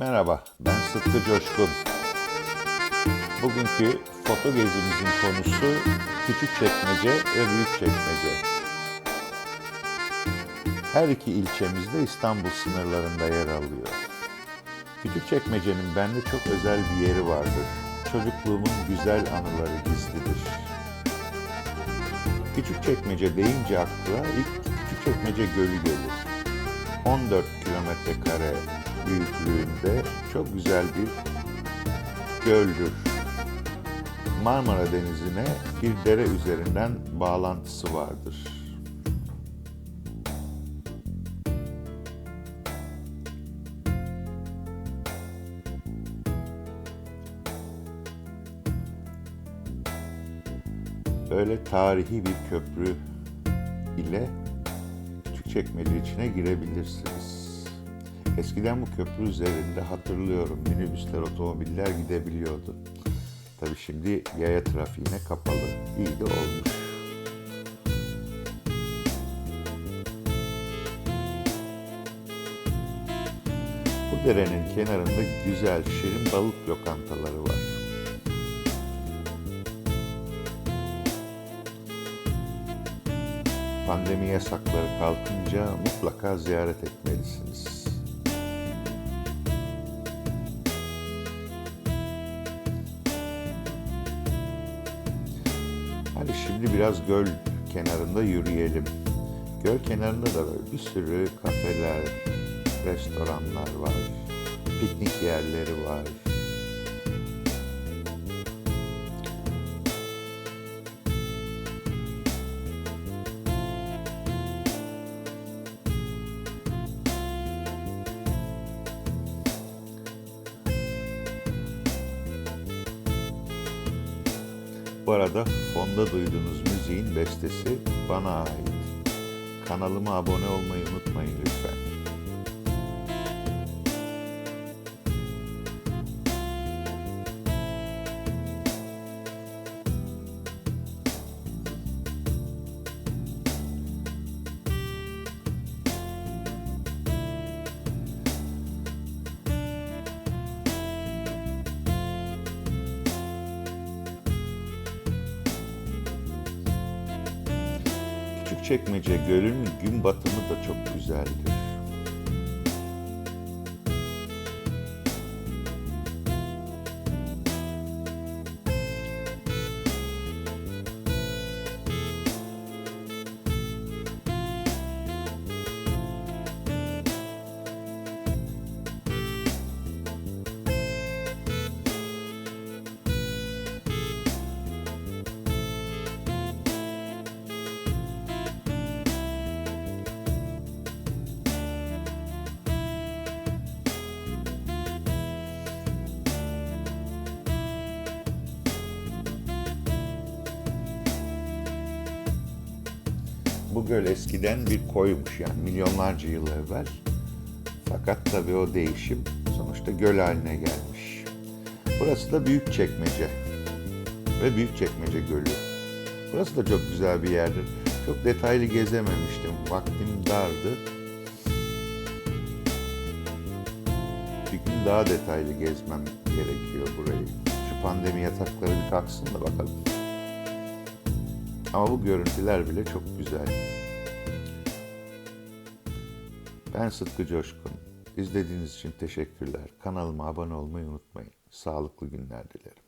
Merhaba, ben Sıtkı Coşkun. Bugünkü foto gezimizin konusu Küçükçekmece ve Büyükçekmece. Her iki ilçemiz de İstanbul sınırlarında yer alıyor. Küçükçekmece'nin bende çok özel bir yeri vardır. Çocukluğumun güzel anıları gizlidir. Küçükçekmece deyince akla ilk Küçükçekmece Gölü gelir. 14 kilometre kare büyüklüğünde çok güzel bir göldür. Marmara Denizi'ne bir dere üzerinden bağlantısı vardır. Böyle tarihi bir köprü ile Küçükçekmece içine girebilirsiniz. Eskiden bu köprü üzerinde hatırlıyorum minibüsler, otomobiller gidebiliyordu. Tabi şimdi yaya trafiğine kapalı. İyi de olmuş. Bu derenin kenarında güzel, şirin balık lokantaları var. Pandemi yasakları kalkınca mutlaka ziyaret etmelisiniz. Hadi şimdi biraz göl kenarında yürüyelim. Göl kenarında da böyle bir sürü kafeler, restoranlar var. Piknik yerleri var. Bu arada fonda duyduğunuz müziğin bestesi bana ait. Kanalıma abone olmayı unutmayın lütfen. Küçükçekmece Gölü'nün gün batımı da çok güzeldir. Bu göl eskiden bir koymuş yani milyonlarca yıl evvel. Fakat tabii o değişim sonuçta göl haline gelmiş. Burası da Büyükçekmece ve Büyükçekmece Gölü. Burası da çok güzel bir yerdir. Çok detaylı gezememiştim. Vaktim dardı. Bir gün daha detaylı gezmem gerekiyor burayı. Şu pandemi yatakları bir kalksın da bakalım. Ama bu görüntüler bile çok güzel. Ben Sıtkı Coşkun. İzlediğiniz için teşekkürler. Kanalıma abone olmayı unutmayın. Sağlıklı günler dilerim.